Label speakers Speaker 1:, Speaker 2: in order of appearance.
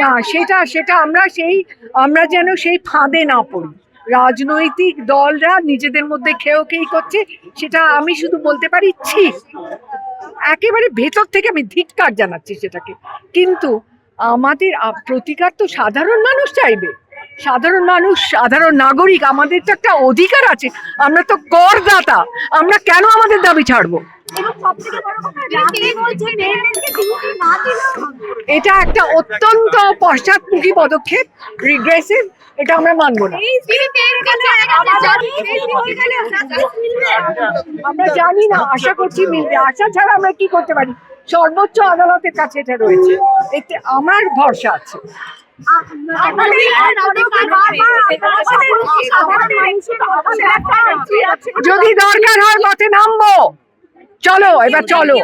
Speaker 1: না সেটা সেটা আমরা সেই আমরা যেন সেই ফাঁদে না পড়ি। রাজনৈতিক দলরা নিজেদের মধ্যে খেয়েও খেই করছে সেটা আমি শুধু বলতে পারি ছি একেবারে ভেতর থেকে আমি ধিক্কার জানাচ্ছি সেটাকে। কিন্তু আমাদের প্রতিকার তো সাধারণ মানুষ চাইবে। সাধারণ মানুষ সাধারণ নাগরিক আমাদের তো একটা অধিকার আছে। আমরা তো করদাতা আমরা কেন আমাদের দাবি ছাড়বো? এটা একটা অত্যন্ত পশ্চাৎমুখী পদক্ষেপ রিগ্রেসিভ এটা আমরা মানবো না। আমরা জানি না। আশা করছি মিলবে। আশা ছাড়া আমরা কি করতে পারি? সর্বোচ্চ আদালতের কাছে এটা রয়েছে। এতে আমার ভরসা আছে। যদি দরকার হয় পথে নামবো। চলো
Speaker 2: এবার চলো।